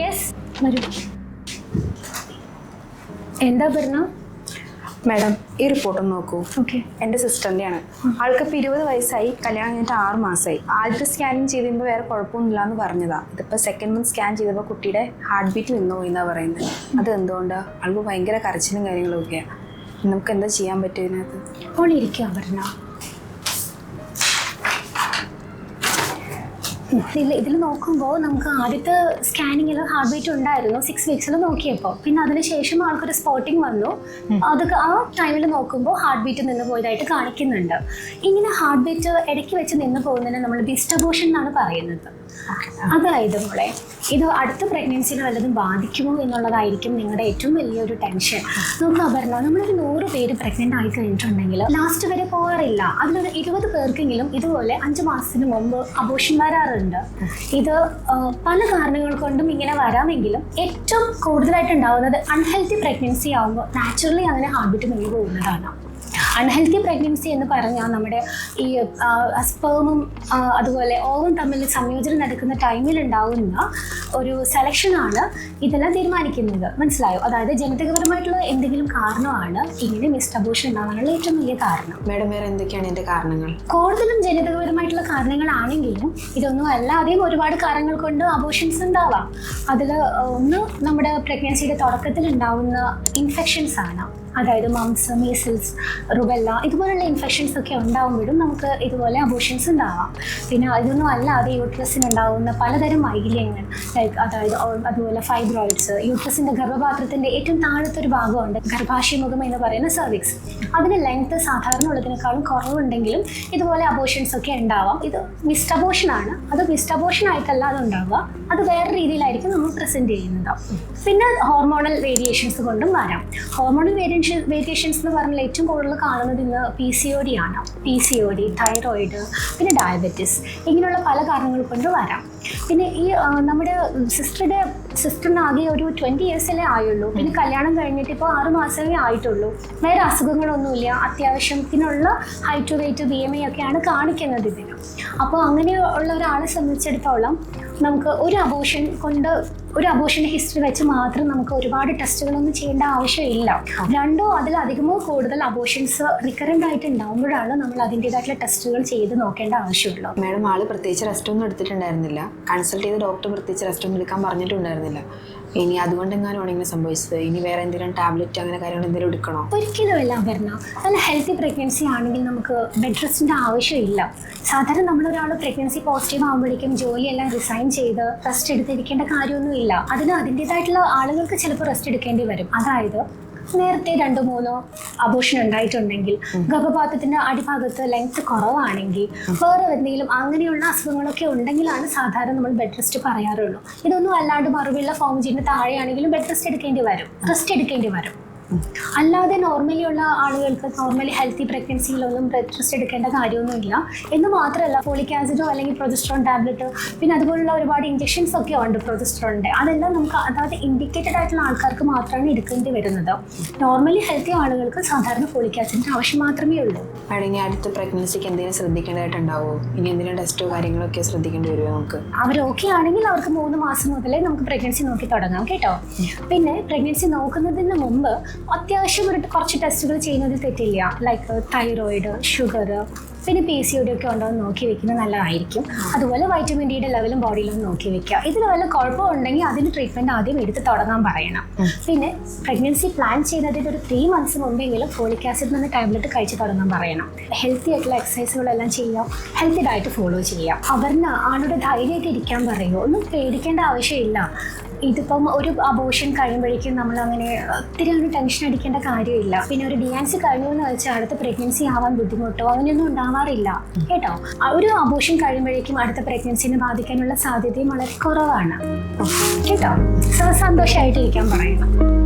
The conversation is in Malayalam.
യെസ് വരൂ. എന്താ പറഞ്ഞ മാഡം ഈ റിപ്പോർട്ട് നോക്കൂ. ഓക്കെ എന്റെ സിസ്റ്ററിന്റെയാണ് ആൾക്ക് ഇപ്പോൾ ഇരുപത് വയസ്സായി കല്യാണം കഴിഞ്ഞിട്ട് ആറ് മാസമായി. ആദ്യത്തെ സ്കാനിങ് ചെയ്തപ്പോൾ വേറെ കുഴപ്പമൊന്നുമില്ല എന്ന് പറഞ്ഞതാ. ഇതിപ്പോൾ സെക്കൻഡ് മന്ത് സ്കാൻ ചെയ്തപ്പോൾ കുട്ടിയുടെ ഹാർട്ട് ബീറ്റ് നിന്നു പോയി എന്നാണ് പറയുന്നത്. അത് എന്തുകൊണ്ടാണ് ആൾക്ക് ഭയങ്കര കരച്ചിലും കാര്യങ്ങളൊക്കെയാണ് നമുക്ക് എന്താ ചെയ്യാൻ പറ്റും ഇതിനകത്ത്? അപ്പോൾ ഇരിക്കുക പറഞ്ഞ ഇതിൽ ഇതിൽ നോക്കുമ്പോൾ നമുക്ക് ആദ്യത്തെ സ്കാനിങ്ങിൽ ഹാർട്ട് ബീറ്റ് ഉണ്ടായിരുന്നു സിക്സ് വീക്സിൽ നോക്കിയപ്പോൾ പിന്നെ അതിനുശേഷം ആൾക്കൊരു സ്പോട്ടിങ് വന്നു. അത് ആ ടൈമിൽ നോക്കുമ്പോൾ ഹാർട്ട് ബീറ്റ് നിന്ന് പോയതായിട്ട് കാണിക്കുന്നുണ്ട്. ഇങ്ങനെ ഹാർട്ട് ബീറ്റ് ഇടയ്ക്ക് വെച്ച് നിന്ന് പോകുന്നതിന് നമ്മൾ ഡിസ്റ്റർബോഷൻ എന്നാണ് പറയുന്നത്. അതായത് മോളെ ഇത് അടുത്ത പ്രഗ്നൻസിനെ വല്ലതും ബാധിക്കുമോ എന്നുള്ളതായിരിക്കും നിങ്ങളുടെ ഏറ്റവും വലിയൊരു ടെൻഷൻ നമുക്ക് അപർണ നമ്മളൊരു നൂറ് പേര് പ്രഗ്നന്റ് ആയി കഴിഞ്ഞിട്ടുണ്ടെങ്കിൽ ലാസ്റ്റ് വരെ പോകാറില്ല അതിലൊരു ഇരുപത് പേർക്കെങ്കിലും ഇതുപോലെ അഞ്ച് മാസത്തിന് മുമ്പ് അബോഷൻ വരാറുണ്ട്. ഇത് പല കാരണങ്ങൾ കൊണ്ടും ഇങ്ങനെ വരാമെങ്കിലും ഏറ്റവും കൂടുതലായിട്ട് ഉണ്ടാവുന്നത് അൺഹെൽത്തി പ്രഗ്നൻസി ആവുമ്പോൾ നാച്ചുറലി അങ്ങനെ ഹാബിറ്റ് നിന്ന് പോകുന്നതാണ്. അൺഹെൽത്തി പ്രഗ്നൻസി എന്ന് പറഞ്ഞാൽ നമ്മുടെ ഈ സ്പേമും അതുപോലെ ഓവും തമ്മിൽ സംയോജനം നടക്കുന്ന ടൈമിൽ ഉണ്ടാകുന്ന ഒരു സെലക്ഷനാണ് ഇതെല്ലാം തീരുമാനിക്കുന്നത്. മനസ്സിലായോ? അതായത് ജനിതകപരമായിട്ടുള്ള എന്തെങ്കിലും കാരണമാണ് ഇങ്ങനെ മിസ്റ്റബോഷൻ ഉണ്ടാകാനുള്ള ഏറ്റവും വലിയ കാരണം. മേഡം വേറെ എന്തൊക്കെയാണ് എന്റെ കാരണങ്ങൾ? കൂടുതലും ജനിതകപരമായിട്ടുള്ള കാരണങ്ങളാണെങ്കിലും ഇതൊന്നും അല്ലാതെയും ഒരുപാട് കാരണങ്ങൾ കൊണ്ട് അബോഷൻസ് ഉണ്ടാവാം. അതിൽ ഒന്ന് നമ്മുടെ പ്രഗ്നൻസിയുടെ തുടക്കത്തിൽ ഉണ്ടാവുന്ന ഇൻഫെക്ഷൻസ് ആണ്. അതായത് മംസ് മീസിൽസ് റുബെല്ല ഇതുപോലുള്ള ഇൻഫെക്ഷൻസ് ഒക്കെ ഉണ്ടാകുമ്പോഴും നമുക്ക് ഇതുപോലെ അബോഷൻസ് ഉണ്ടാവാം. പിന്നെ ഇതൊന്നും അല്ലാതെ യൂട്രസിന് ഉണ്ടാകുന്ന പലതരം മൈലിയങ്ങൾ ലൈക്ക് അതായത് അതുപോലെ ഫൈബ്രോയിഡ്സ് യൂട്രസിന്റെ ഗർഭപാത്രത്തിന്റെ ഏറ്റവും താഴത്തെ ഒരു ഭാഗമുണ്ട് ഗർഭാശയമുഖം എന്ന് പറയുന്ന സർവിക്സ് അതിന് ലെങ്ത് സാധാരണ ഉള്ളതിനേക്കാളും കുറവുണ്ടെങ്കിലും ഇതുപോലെ അബോഷൻസ് ഒക്കെ ഉണ്ടാവാം. ഇത് മിസ്റ്റബോഷൻ ആണ്. അത് മിസ്റ്റബോഷൻ ആയിട്ടല്ല അത് ഉണ്ടാവുക. അത് വേറെ രീതിയിലായിരിക്കും നമ്മൾ പ്രസന്റ് ചെയ്യുന്നത്. പിന്നെ ഹോർമോണൽ വേരിയേഷൻസ് കൊണ്ടും വരാം. ഹോർമോണൽ വേരിയേഷൻ വേരിയേഷൻസ് എന്ന് പറഞ്ഞാൽ ഏറ്റവും കൂടുതൽ കാണുന്നത് ഇന്ന് പി സി ഒ ഡി ആണ്. P C O D thyroid പിന്നെ ഡയബറ്റിസ് ഇങ്ങനെയുള്ള പല കാരണങ്ങൾ കൊണ്ട് വരാം. പിന്നെ ഈ നമ്മുടെ സിസ്റ്ററുടെ സിസ്റ്ററിന് ആകെ ഒരു ട്വന്റി ഇയേഴ്സിലേ ആയുള്ളൂ. പിന്നെ കല്യാണം കഴിഞ്ഞിട്ട് ഇപ്പോൾ ആറ് മാസമേ ആയിട്ടുള്ളൂ. വേറെ അസുഖങ്ങളൊന്നുമില്ല. അത്യാവശ്യത്തിനുള്ള height weight B M I ഒക്കെയാണ് കാണിക്കുന്നത് ഇതിന്. അപ്പോൾ അങ്ങനെയുള്ള ഒരാളെ സംബന്ധിച്ചിടത്തോളം നമുക്ക് ഒരു അബോഷൻ കൊണ്ട് ഒരു അബോഷൻ ഹിസ്റ്ററി വെച്ച് മാത്രം നമുക്ക് ഒരുപാട് ടെസ്റ്റുകളൊന്നും ചെയ്യേണ്ട ആവശ്യമില്ല. രണ്ടോ അതിലധികമോ കൂടുതൽ അബോഷൻസ് റിക്കറന്റ് ആയിട്ട് ഉണ്ടാകുമ്പോഴാണ് നമ്മൾ അതിന്റെതായിട്ടുള്ള ടെസ്റ്റുകൾ ചെയ്ത് നോക്കേണ്ട ആവശ്യമുള്ളൂ. മാഡം ആൾ പ്രത്യേകിച്ച് റെസ്റ്റ് ഒന്നും എടുത്തിട്ടുണ്ടായിരുന്നില്ല. കൺസൾട്ട് ചെയ്ത ഡോക്ടർ പ്രത്യേകിച്ച് റെസ്റ്റ് ഒന്നും എടുക്കാൻ പറഞ്ഞിട്ടുണ്ടായിരുന്നില്ല. ഇനി അതുകൊണ്ട് എങ്ങാനും ഇങ്ങനെ സംഭവിച്ചത്. ഇനി വേറെ എന്തെങ്കിലും ടാബ്ലറ്റ് അങ്ങനെ കാര്യങ്ങൾ എന്തെങ്കിലും എടുക്കണോ? ഒരിക്കലുമല്ല അപർണ. നല്ല ഹെൽത്തി പ്രഗ്നൻസി ആണെങ്കിൽ നമുക്ക് ബെഡ് റെസ്റ്റിന്റെ ആവശ്യമില്ല. സാധാരണ നമ്മളൊരാൾ പ്രഗ്നൻസി പോസിറ്റീവ് ആകുമ്പോഴേക്കും ജോലിയെല്ലാം റിസൈൻ ചെയ്ത് റെസ്റ്റ് എടുത്തിരിക്കേണ്ട കാര്യമൊന്നുമില്ല അതിന് അതിന്റെതായിട്ടുള്ള ആളുകൾക്ക് ചിലപ്പോൾ റെസ്റ്റ് എടുക്കേണ്ടി വരും. അതായത് നേരത്തെ രണ്ടോ മൂന്നോ അബോഷൻ ഉണ്ടായിട്ടുണ്ടെങ്കിൽ ഗർഭപാത്രത്തിന്റെ അടിഭാഗത്ത് ലെങ്ത് കുറവാണെങ്കിൽ വേറെ എന്തെങ്കിലും അങ്ങനെയുള്ള അസുഖങ്ങളൊക്കെ ഉണ്ടെങ്കിലാണ് സാധാരണ നമ്മൾ ബെഡ് റെസ്റ്റ് പറയാറുള്ളൂ. ഇതൊന്നും അല്ലാണ്ട് മറുപടിയുള്ള ഫോം ചെയ്യുന്ന താഴെയാണെങ്കിലും ബെഡ് റെസ്റ്റ് എടുക്കേണ്ടി വരും. റെസ്റ്റ് എടുക്കേണ്ടി വരും. അല്ലാതെ നോർമലി ഉള്ള ആളുകൾക്ക് നോർമലി ഹെൽത്തി പ്രഗ്നൻസിയിലൊന്നും ബ്ലഡ് ടെസ്റ്റ് എടുക്കേണ്ട കാര്യമൊന്നുമില്ല. എന്ന് മാത്രമല്ല ഫോളിക് ആസിഡോ അല്ലെങ്കിൽ പ്രൊജസ്ട്രോൺ ടാബ്ലറ്റ് പിന്നെ അതുപോലുള്ള ഒരുപാട് ഇഞ്ചക്ഷൻസ് ഒക്കെ ഉണ്ട് പ്രൊജസ്ട്രോണിന്റെ അതെല്ലാം നമുക്ക് അതായത് ഇൻഡിക്കേറ്റഡ് ആയിട്ടുള്ള ആൾക്കാർക്ക് മാത്രമാണ് എടുക്കേണ്ടി വരുന്നത്. നോർമലി ഹെൽത്തി ആളുകൾക്ക് സാധാരണ ഫോളിക് ആസിഡിന്റെ ആവശ്യം മാത്രമേ ഉള്ളൂ. ഇനി അടുത്ത പ്രഗ്നൻസിക്ക് എന്തെങ്കിലും ശ്രദ്ധിക്കേണ്ടതായിട്ടുണ്ടാവുമോ ഇനി എന്തെങ്കിലും ടെസ്റ്റോ കാര്യങ്ങളൊക്കെ ശ്രദ്ധിക്കേണ്ടി വരുമോ നമുക്ക്? അവർ ഓക്കെ ആണെങ്കിൽ അവർക്ക് മൂന്ന് മാസം മുതലേ നമുക്ക് പ്രഗ്നൻസി നോക്കി തുടങ്ങാം കേട്ടോ? പിന്നെ പ്രഗ്നൻസി നോക്കുന്നതിന് മുമ്പ് അത്യാവശ്യം ഒരു കുറച്ച് ടെസ്റ്റുകൾ ചെയ്യുന്നതിൽ തെറ്റില്ല. ലൈക്ക് തൈറോയിഡ് ഷുഗർ പിന്നെ പി സി ഒ ഒക്കെ ഉണ്ടോ എന്ന് നോക്കി വെക്കുന്നത് നല്ലതായിരിക്കും. അതുപോലെ വൈറ്റമിൻ ഡിയുടെ ലെവലും ബോഡിയിലും നോക്കി വെക്കുക. ഇതിൽ വല്ല കുഴപ്പമുണ്ടെങ്കിൽ അതിന് ട്രീറ്റ്മെന്റ് ആദ്യം എടുത്ത് തുടങ്ങാൻ പറയണം. പിന്നെ പ്രഗ്നൻസി പ്ലാൻ ചെയ്യുന്നതിന് ഒരു ത്രീ മന്ത്സ് മുമ്പെങ്കിലും ഫോളിക് ആസിഡ് എന്ന ടാബ്ലറ്റ് കഴിച്ച് തുടങ്ങാൻ പറയണം. ഹെൽത്തി ആയിട്ടുള്ള എക്സസൈസുകളെല്ലാം ചെയ്യാം ഹെൽത്തി ഡയറ്റ് ഫോളോ ചെയ്യാം അവരിന് ആളുടെ ധൈര്യമായിട്ട് ഇരിക്കാൻ പറയുമോ ഒന്നും പേടിക്കേണ്ട ആവശ്യമില്ല. ഇതിപ്പം ഒരു അബോഷൻ കഴിയുമ്പോഴേക്കും നമ്മൾ അങ്ങനെ ഒത്തിരി അങ്ങനെ ടെൻഷൻ അടിക്കേണ്ട കാര്യമില്ല. പിന്നെ ഒരു ഡിയാൻസി കഴിഞ്ഞു എന്ന് വെച്ചാൽ അടുത്ത പ്രഗ്നൻസി ആവാൻ ബുദ്ധിമുട്ടോ അങ്ങനെയൊന്നും ഉണ്ടാവാറില്ല. കേട്ടോ? ഒരു അബോഷൻ കഴിയുമ്പോഴേക്കും അടുത്ത പ്രഗ്നൻസിനെ ബാധിക്കാനുള്ള സാധ്യതയും വളരെ കുറവാണ്. കേട്ടോ? സന്തോഷമായിട്ടിരിക്കാൻ പറയണം